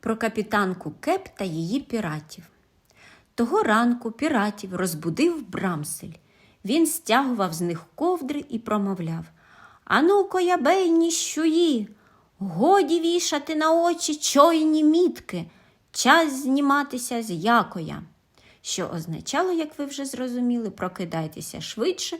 про капітанку Кеп та її піратів. Того ранку піратів розбудив Брамсель. Він стягував з них ковдри і промовляв Ану, коябейні щуї, годі вішати на очі чойні мітки, час зніматися з якоя. Що означало, як ви вже зрозуміли, прокидайтеся швидше.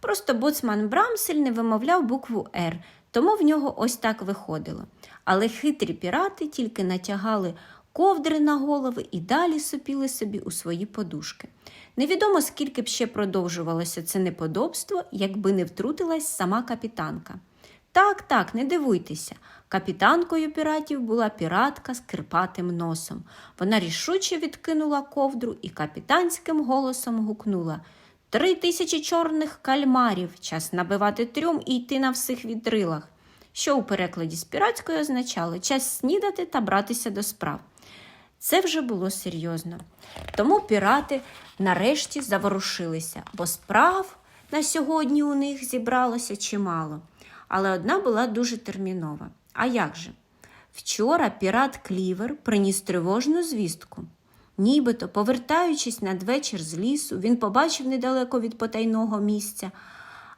Просто боцман Брамсель не вимовляв букву Р, тому в нього ось так виходило. Але хитрі пірати тільки натягали ковдри на голови і далі сопіли собі у свої подушки. Невідомо, скільки б ще продовжувалося це неподобство, якби не втрутилась сама капітанка. Так, так, не дивуйтеся. Капітанкою піратів була піратка з кирпатим носом. Вона рішуче відкинула ковдру і капітанським голосом гукнула Три тисячі чорних кальмарів, час набивати трюм і йти на всіх вітрилах, що у перекладі з піратської означало час снідати та братися до справ. Це вже було серйозно. Тому пірати нарешті заворушилися, бо справ на сьогодні у них зібралося чимало. Але одна була дуже термінова. А як же? Вчора пірат Клівер приніс тривожну звістку. Нібито, повертаючись надвечір з лісу, він побачив недалеко від потайного місця.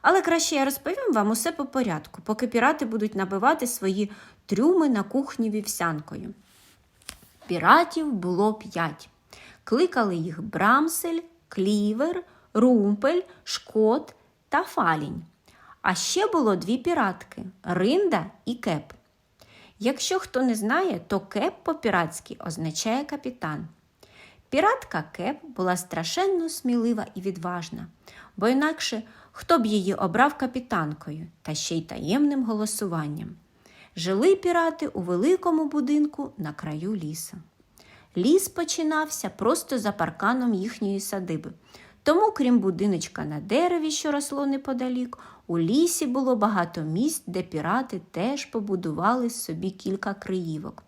Але краще я розповім вам усе по порядку, поки пірати будуть набивати свої трюми на кухні вівсянкою. Піратів було п'ять. Кликали їх Брамсель, Клівер, Румпель, Шкот та Фалінь. А ще було дві піратки Ринда і Кеп. Якщо хто не знає, то Кеп по-піратськи означає капітан. Піратка Кеп була страшенно смілива і відважна, бо інакше хто б її обрав капітанкою та ще й таємним голосуванням. Жили пірати у великому будинку на краю ліса. Ліс починався просто за парканом їхньої садиби. Тому, крім будиночка на дереві, що росло неподалік, у лісі було багато місць, де пірати теж побудували собі кілька криївок.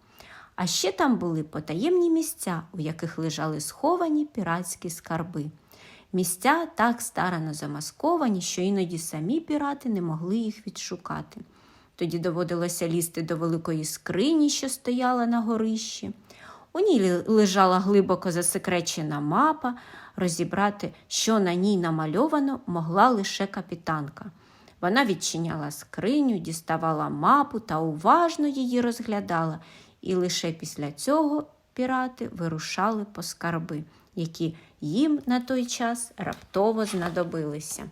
А ще там були потаємні місця, у яких лежали сховані піратські скарби. Місця так старано замасковані, що іноді самі пірати не могли їх відшукати. Тоді доводилося лізти до великої скрині, що стояла на горищі. У ній лежала глибоко засекречена мапа, розібрати, що на ній намальовано, могла лише капітанка. Вона відчиняла скриню, діставала мапу та уважно її розглядала, і лише після цього пірати вирушали по скарби, які їм на той час раптово знадобилися.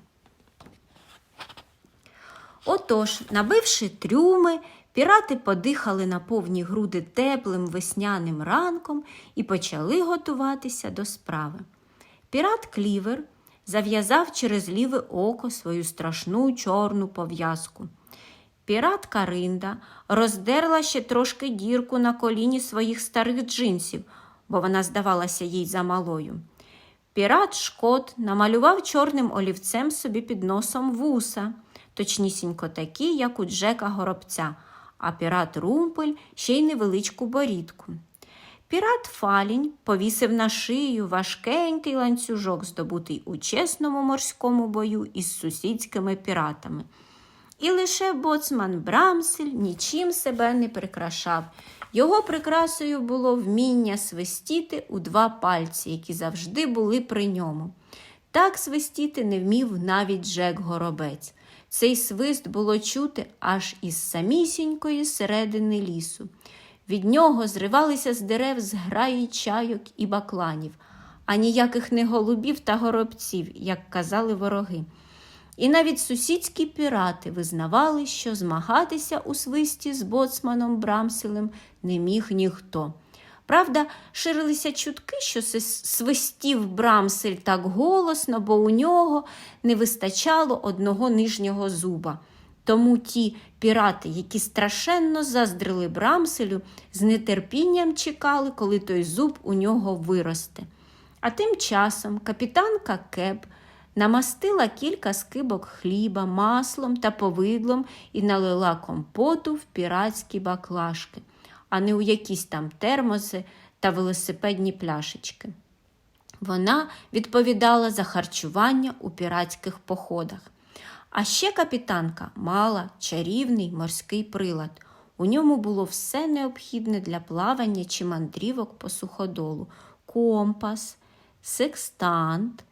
Отож, набивши трюми, пірати подихали на повні груди теплим весняним ранком і почали готуватися до справи. Пірат Клівер зав'язав через ліве око свою страшну чорну пов'язку. Пірат Каринда роздерла ще трошки дірку на коліні своїх старих джинсів, бо вона здавалася їй замалою. Пірат Шкот намалював чорним олівцем собі під носом вуса, точнісінько такі, як у Джека Горобця, а пірат Румпель ще й невеличку борідку. Пірат Фалінь повісив на шию важкенький ланцюжок, здобутий у чесному морському бою із сусідськими піратами. І лише боцман Брамсель нічим себе не прикрашав. Його прикрасою було вміння свистіти у два пальці, які завжди були при ньому. Так свистіти не вмів навіть Джек Горобець. Цей свист було чути аж із самісінької середини лісу. Від нього зривалися з дерев зграї чайок і бакланів, а ніяких не голубів та горобців, як казали вороги. І навіть сусідські пірати визнавали, що змагатися у свисті з боцманом Брамселем не міг ніхто. Правда, ширилися чутки, що свистів Брамсель так голосно, бо у нього не вистачало одного нижнього зуба. Тому ті пірати, які страшенно заздрили Брамселю, з нетерпінням чекали, коли той зуб у нього виросте. А тим часом капітанка Кеп намастила кілька скибок хліба, маслом та повидлом і налила компоту в піратські баклажки, а не у якісь там термоси та велосипедні пляшечки. Вона відповідала за харчування у піратських походах. А ще капітанка мала чарівний морський прилад. У ньому було все необхідне для плавання чи мандрівок по суходолу: компас, секстант,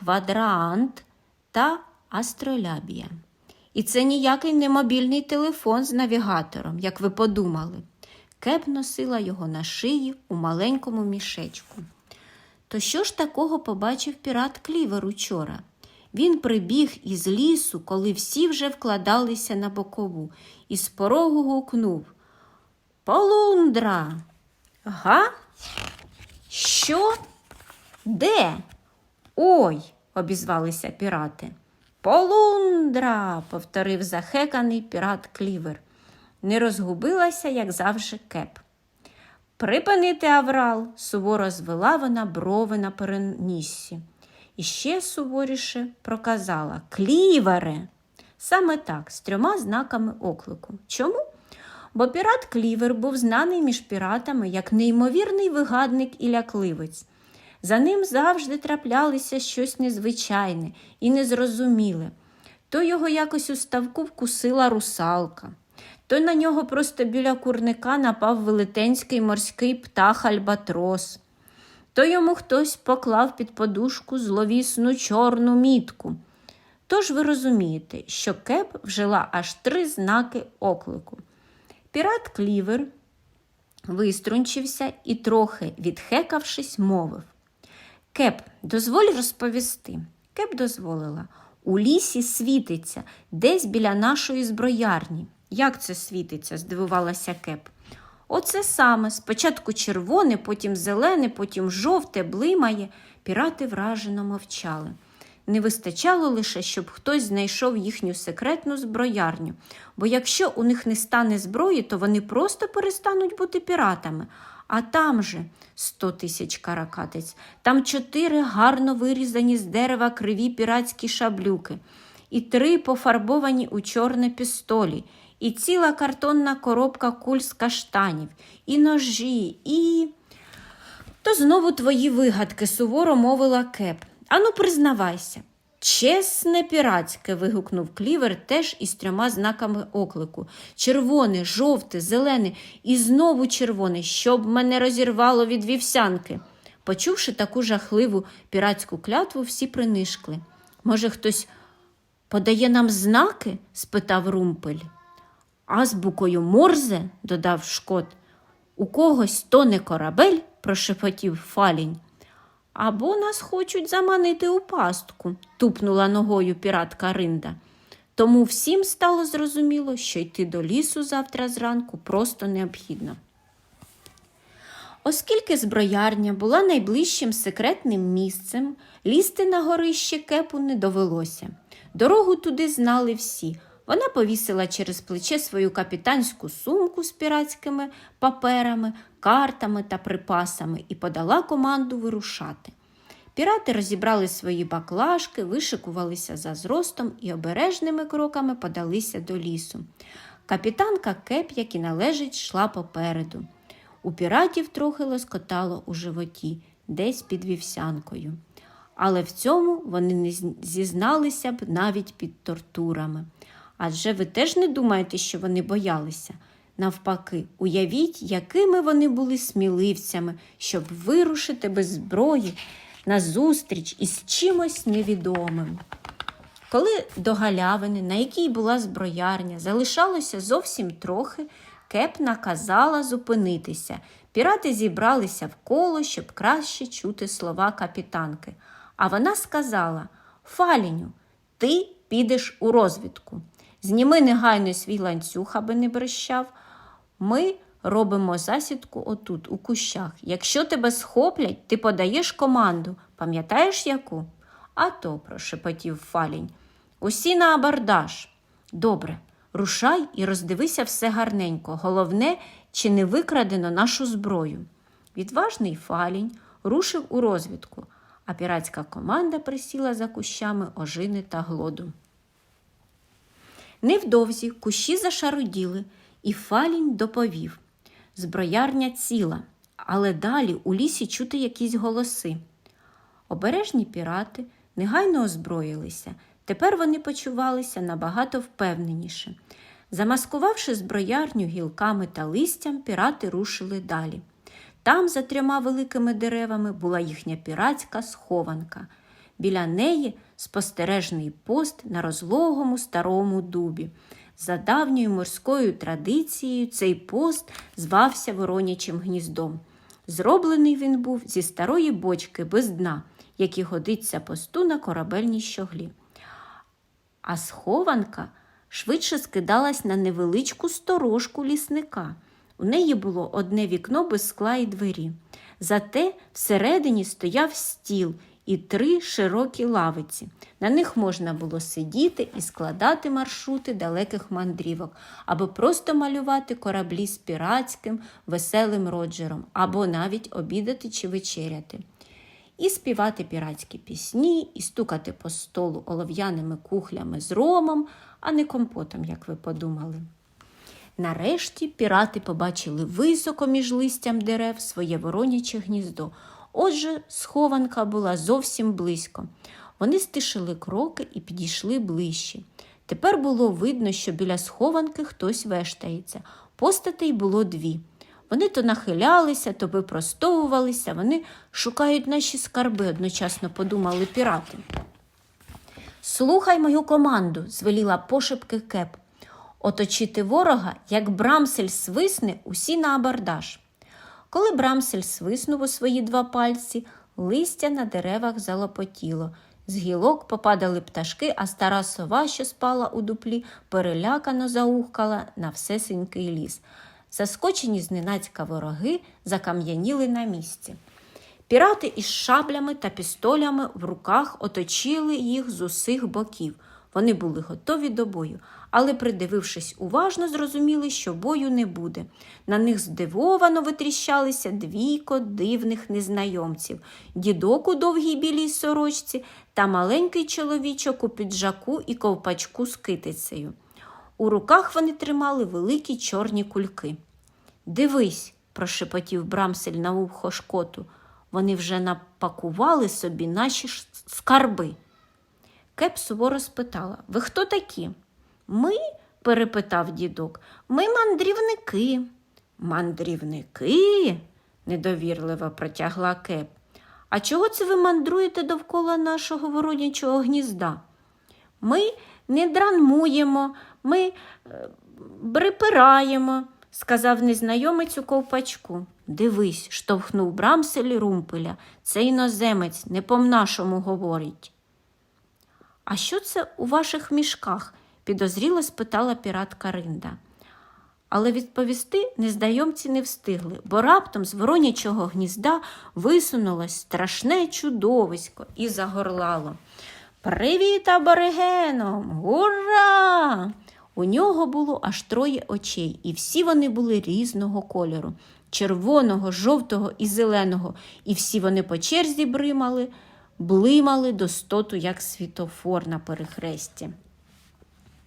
квадрант та астролябія. І це ніякий не мобільний телефон з навігатором, як ви подумали. Кеп носила його на шиї у маленькому мішечку. То що ж такого побачив пірат Клівер учора? Він прибіг із лісу, коли всі вже вкладалися на бокову, і з порогу гукнув Полундра. Га? Що? Де? Ой, обізвалися пірати. Полундра, повторив захеканий пірат Клівер. Не розгубилася, як завжди, кеп. Припинити аврал, суворо звела вона брови на переніссі. І ще суворіше проказала Клівере. Саме так, з трьома знаками оклику. Чому? Бо пірат Клівер був знаний між піратами як неймовірний вигадник і лякливець. За ним завжди траплялося щось незвичайне і незрозуміле. То його якось у ставку вкусила русалка, то на нього просто біля курника напав велетенський морський птах Альбатрос, то йому хтось поклав під подушку зловісну чорну мітку. Тож ви розумієте, що кеп вжила аж три знаки оклику. Пірат Клівер виструнчився і, трохи відхекавшись, мовив. Кеп, дозволь розповісти. Кеп дозволила. У лісі світиться, десь біля нашої зброярні. Як це світиться? здивувалася Кеп. Оце саме. Спочатку червоне, потім зелене, потім жовте, блимає. Пірати вражено мовчали. Не вистачало лише, щоб хтось знайшов їхню секретну зброярню, бо якщо у них не стане зброї, то вони просто перестануть бути піратами. А там же сто тисяч каракатиць, там чотири гарно вирізані з дерева криві піратські шаблюки, і три пофарбовані у чорне пістолі, і ціла картонна коробка куль з каштанів, і ножі, і. То знову твої вигадки, суворо мовила кеп. Ану, признавайся. Чесне піратське. вигукнув клівер теж із трьома знаками оклику. Червоне, жовте, зелене і знову червоне, щоб мене розірвало від вівсянки. Почувши таку жахливу піратську клятву, всі принишкли. Може, хтось подає нам знаки? спитав Румпель. Азбукою Морзе, додав Шкот. У когось тоне корабель, прошепотів Фалінь. Або нас хочуть заманити у пастку, тупнула ногою піратка Ринда. Тому всім стало зрозуміло, що йти до лісу завтра зранку просто необхідно. Оскільки зброярня була найближчим секретним місцем, лізти на горище кепу не довелося. Дорогу туди знали всі. Вона повісила через плече свою капітанську сумку з піратськими паперами, картами та припасами і подала команду вирушати. Пірати розібрали свої баклажки, вишикувалися за зростом і обережними кроками подалися до лісу. Капітанка Кеп, як і належить, йшла попереду. У піратів трохи лоскотало у животі, десь під вівсянкою. Але в цьому вони не зізналися б навіть під тортурами. Адже ви теж не думаєте, що вони боялися. Навпаки, уявіть, якими вони були сміливцями, щоб вирушити без зброї на зустріч із чимось невідомим. Коли до галявини, на якій була зброярня, залишалося зовсім трохи, кеп наказала зупинитися. Пірати зібралися в коло, щоб краще чути слова капітанки. А вона сказала: Фаліню, ти підеш у розвідку. Зніми негайно свій ланцюг, аби не брещав. Ми робимо засідку отут, у кущах. Якщо тебе схоплять, ти подаєш команду. Пам'ятаєш яку? А то, прошепотів Фалінь. Усі на абордаж. Добре, рушай і роздивися все гарненько. Головне, чи не викрадено нашу зброю. Відважний Фалінь рушив у розвідку, а піратська команда присіла за кущами ожини та глоду. Невдовзі кущі зашаруділи, і Фалінь доповів зброярня ціла, але далі у лісі чути якісь голоси. Обережні пірати негайно озброїлися. Тепер вони почувалися набагато впевненіше. Замаскувавши зброярню гілками та листям, пірати рушили далі. Там, за трьома великими деревами, була їхня піратська схованка. Біля неї спостережний пост на розлогому старому дубі. За давньою морською традицією цей пост звався Воронячим гніздом. Зроблений він був зі старої бочки без дна, який годиться посту на корабельній щоглі. А схованка швидше скидалась на невеличку сторожку лісника. У неї було одне вікно без скла і двері. Зате всередині стояв стіл і три широкі лавиці. На них можна було сидіти і складати маршрути далеких мандрівок, або просто малювати кораблі з піратським, веселим роджером, або навіть обідати чи вечеряти. І співати піратські пісні, і стукати по столу олов'яними кухлями з ромом, а не компотом, як ви подумали. Нарешті пірати побачили високо між листям дерев своє вороняче гніздо. Отже, схованка була зовсім близько. Вони стишили кроки і підійшли ближче. Тепер було видно, що біля схованки хтось вештається. Постатей було дві. Вони то нахилялися, то випростовувалися, вони шукають наші скарби, одночасно подумали пірати. Слухай мою команду, звеліла пошепки кеп. Оточити ворога, як брамсель свисне, усі на абордаж. Коли брамсель свиснув у свої два пальці, листя на деревах залопотіло. З гілок попадали пташки, а стара сова, що спала у дуплі, перелякано заухкала на всесенький ліс. Заскочені зненацька вороги закам'яніли на місці. Пірати із шаблями та пістолями в руках оточили їх з усіх боків. Вони були готові до бою, але, придивившись уважно, зрозуміли, що бою не буде. На них здивовано витріщалися двійко дивних незнайомців дідок у довгій білій сорочці та маленький чоловічок у піджаку і ковпачку з китицею. У руках вони тримали великі чорні кульки. Дивись, прошепотів Брамсель на вухо шкоту. Вони вже напакували собі наші скарби. Кеп суворо спитала Ви хто такі? Ми? перепитав дідок. Ми мандрівники. Мандрівники? недовірливо протягла кеп. А чого це ви мандруєте довкола нашого воронячого гнізда? Ми не дранмуємо, ми е, припираємо, сказав незнайомець у ковпачку. Дивись, штовхнув Брамсель румпеля. Це іноземець не по-нашому говорить. А що це у ваших мішках? підозріло спитала піратка Ринда. Але відповісти незнайомці не встигли, бо раптом з воронячого гнізда висунулось страшне чудовисько і загорлало. Привіт, аборигеном! Ура! У нього було аж троє очей, і всі вони були різного кольору червоного, жовтого і зеленого, і всі вони по черзі бримали, блимали до стоту, як світофор на перехресті.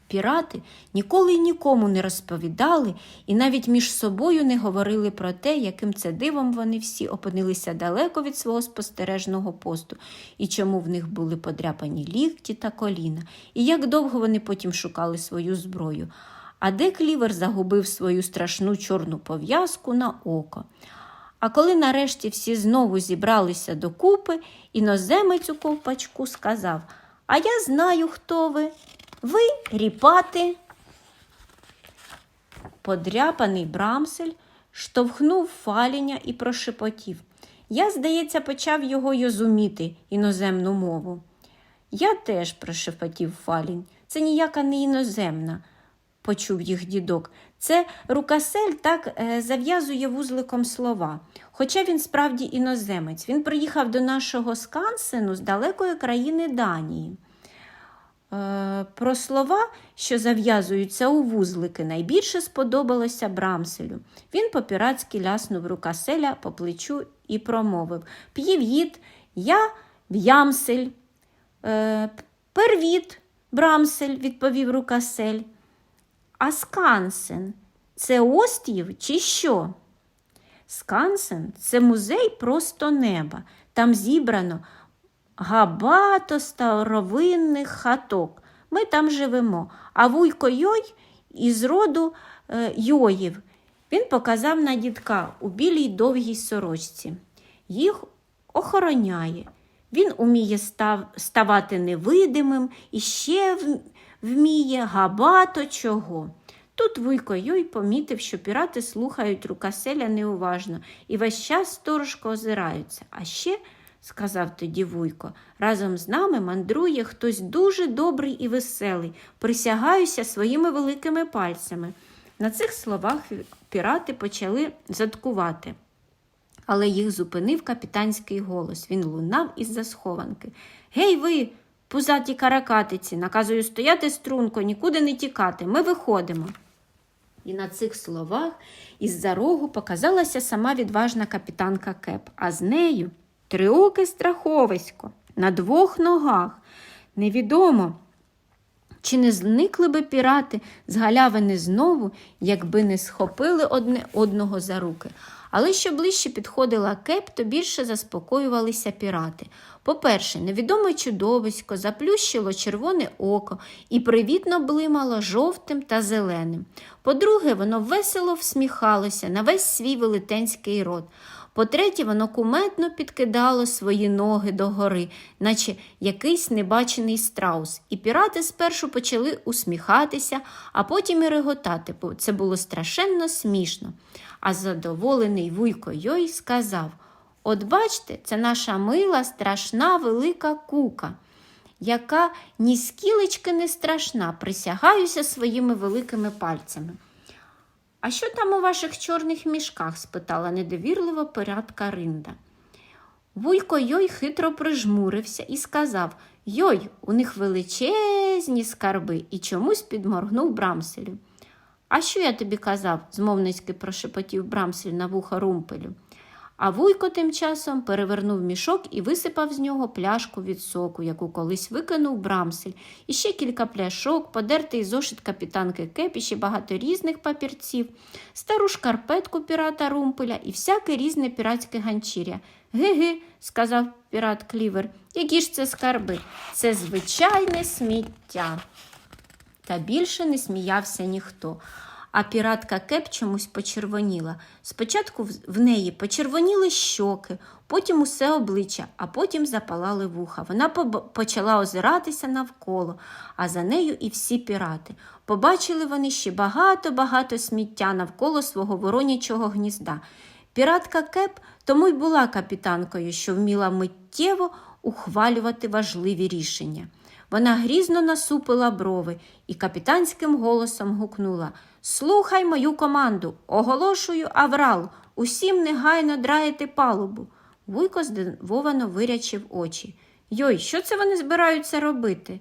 Пірати ніколи й нікому не розповідали і навіть між собою не говорили про те, яким це дивом вони всі опинилися далеко від свого спостережного посту, і чому в них були подряпані лікті та коліна, і як довго вони потім шукали свою зброю. А де клівер загубив свою страшну чорну пов'язку на око. А коли нарешті всі знову зібралися докупи, іноземець у ковпачку сказав А я знаю, хто ви. Ви ріпати. Подряпаний брамсель штовхнув фаліня і прошепотів. Я, здається, почав його йозуміти іноземну мову. Я теж прошепотів фалінь. Це ніяка не іноземна, почув їх дідок. Це рукасель так е, зав'язує вузликом слова. Хоча він справді іноземець. Він приїхав до нашого Скансену з далекої країни Данії. Е, Про слова, що зав'язуються у вузлики, найбільше сподобалося Брамселю. Він по-піратськи ляснув рукаселя по плечу і промовив П'єв'їт, я в'ямсель. «Е, Первіт, Брамсель, відповів рукасель. А Скансен це острів чи що? Скансен це музей просто неба. Там зібрано габато старовинних хаток. Ми там живемо, а вуйко Йой із роду е, йоїв. Він показав на дідка у білій довгій сорочці. Їх охороняє. Він уміє став, ставати невидимим і ще вміє габато чого. Тут Вуйко Йой помітив, що пірати слухають рукаселя неуважно і весь час сторожко озираються. А ще, сказав тоді Вуйко, разом з нами мандрує хтось дуже добрий і веселий. Присягаюся своїми великими пальцями. На цих словах пірати почали заткувати. Але їх зупинив капітанський голос. Він лунав із-за схованки. Гей, ви, пузаті каракатиці, наказую стояти струнко, нікуди не тікати. Ми виходимо. І на цих словах із-за рогу показалася сама відважна капітанка Кеп, а з нею триоке страховисько на двох ногах. Невідомо, чи не зникли би пірати з галявини знову, якби не схопили одне одного за руки. Але що ближче підходила кеп, то більше заспокоювалися пірати. По-перше, невідоме чудовисько заплющило червоне око і привітно блимало жовтим та зеленим. По-друге, воно весело всміхалося на весь свій велетенський рот. По-третє, воно куметно підкидало свої ноги догори, наче якийсь небачений страус. І пірати спершу почали усміхатися, а потім і реготати, бо це було страшенно смішно. А задоволений Вуйко Йой сказав: От бачте, це наша мила, страшна велика кука, яка ні скілечки не страшна, присягаюся своїми великими пальцями. А що там у ваших чорних мішках? спитала недовірливо пиратка Ринда. Вуйко Йой хитро прижмурився і сказав Йой, у них величезні скарби і чомусь підморгнув Брамселю. А що я тобі казав? змовницьки прошепотів Брамсель на вуха румпелю. А Вуйко тим часом перевернув мішок і висипав з нього пляшку від соку, яку колись викинув Брамсель, і ще кілька пляшок, подертий зошит капітанки Кеп і ще багато різних папірців, стару шкарпетку пірата Румпеля і всяке різне піратське ганчір'я. Ги-ги, сказав пірат Клівер, які ж це скарби? Це звичайне сміття. Та більше не сміявся ніхто. А піратка Кеп чомусь почервоніла. Спочатку в- неї почервоніли щоки, потім усе обличчя, а потім запалали вуха. Вона почала озиратися навколо, а за нею і всі пірати. Побачили вони ще багато-багато сміття навколо свого воронячого гнізда. Піратка Кеп тому й була капітанкою, що вміла миттєво ухвалювати важливі рішення. Вона грізно насупила брови і капітанським голосом гукнула Слухай мою команду, оголошую аврал, усім негайно драєте палубу. Вуйко здивовано вирячив очі. Йой, що це вони збираються робити?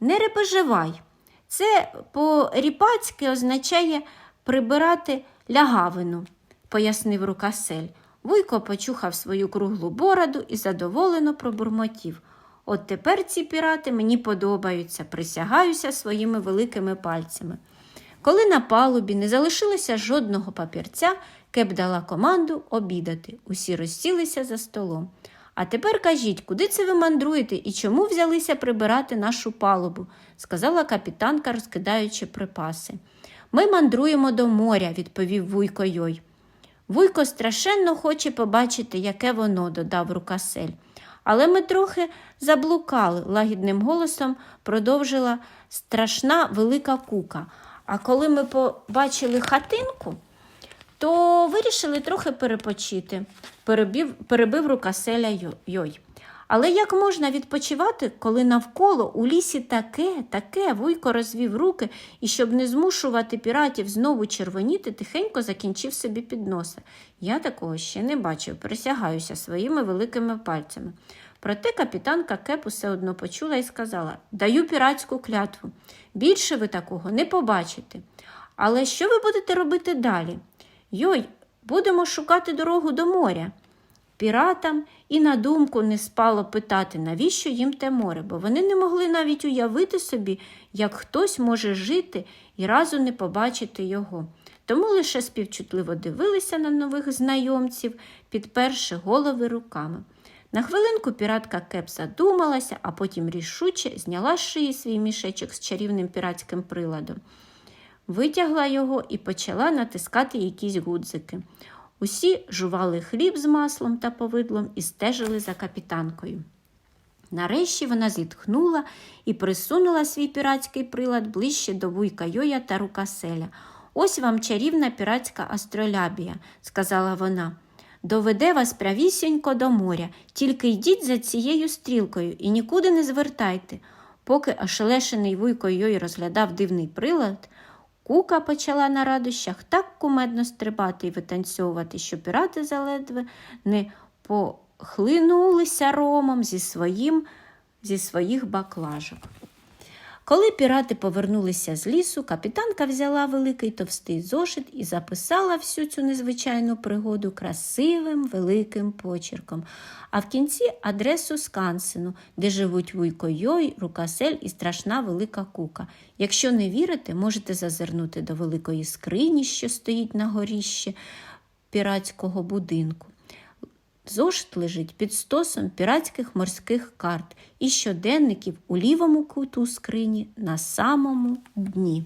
Не репеживай. Це по-ріпацьки означає прибирати лягавину, пояснив рукасель. Вуйко почухав свою круглу бороду і задоволено пробурмотів. От тепер ці пірати мені подобаються, присягаюся своїми великими пальцями. Коли на палубі не залишилося жодного папірця, Кеп дала команду обідати. Усі розсілися за столом. А тепер кажіть, куди це ви мандруєте і чому взялися прибирати нашу палубу? сказала капітанка, розкидаючи припаси. Ми мандруємо до моря, відповів Вуйко Йой. Вуйко страшенно хоче побачити, яке воно, додав рукасель. Але ми трохи заблукали, лагідним голосом продовжила страшна велика кука. А коли ми побачили хатинку, то вирішили трохи перепочити, перебив, перебив рукаселя Йо- Йой. Але як можна відпочивати, коли навколо у лісі таке, таке, вуйко розвів руки і, щоб не змушувати піратів знову червоніти, тихенько закінчив собі під носа. Я такого ще не бачив, присягаюся своїми великими пальцями. Проте капітанка Кеп усе одно почула і сказала Даю піратську клятву. Більше ви такого не побачите. Але що ви будете робити далі? Йой, будемо шукати дорогу до моря. Піратам і на думку не спало питати, навіщо їм те море, бо вони не могли навіть уявити собі, як хтось може жити і разу не побачити його. Тому лише співчутливо дивилися на нових знайомців, підперши голови руками. На хвилинку піратка Кеп задумалася, а потім рішуче зняла з шиї свій мішечок з чарівним піратським приладом. витягла його і почала натискати якісь гудзики. Усі жували хліб з маслом та повидлом і стежили за капітанкою. Нарешті вона зітхнула і присунула свій піратський прилад ближче до вуйка Йоя та рукаселя. Ось вам чарівна піратська астролябія, сказала вона. Доведе вас прявісінько до моря, тільки йдіть за цією стрілкою і нікуди не звертайте. Поки ошелешений вуйко Йой розглядав дивний прилад, Кука почала на радощах так кумедно стрибати і витанцьовувати, що пірати заледве не похлинулися ромом зі, своїм, зі своїх баклажок. Коли пірати повернулися з лісу, капітанка взяла великий товстий зошит і записала всю цю незвичайну пригоду красивим великим почерком, а в кінці адресу Скансену, де живуть Вуйко Йой, Рукасель і страшна велика кука. Якщо не вірите, можете зазирнути до великої скрині, що стоїть на горіщі піратського будинку. Зошит лежить під стосом піратських морських карт і щоденників у лівому куту скрині на самому дні.